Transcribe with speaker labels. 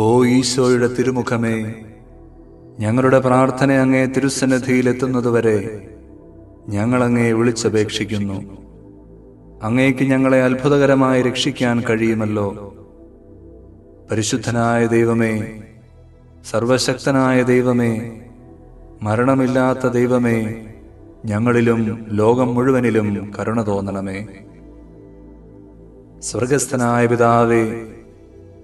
Speaker 1: ഓ ഈശോയുടെ തിരുമുഖമേ ഞങ്ങളുടെ പ്രാർത്ഥന അങ്ങേ തിരുസന്നിധിയിലെത്തുന്നതുവരെ ഞങ്ങളങ്ങേ വിളിച്ചപേക്ഷിക്കുന്നു. അങ്ങേക്ക് ഞങ്ങളെ അത്ഭുതകരമായി രക്ഷിക്കാൻ കഴിയുമല്ലോ. പരിശുദ്ധനായ ദൈവമേ സർവശക്തനായ ദൈവമേ മരണമില്ലാത്ത ദൈവമേ ഞങ്ങളിലും ലോകം മുഴുവനിലും കരുണ തോന്നണമേ. സ്വർഗസ്ഥനായ പിതാവേ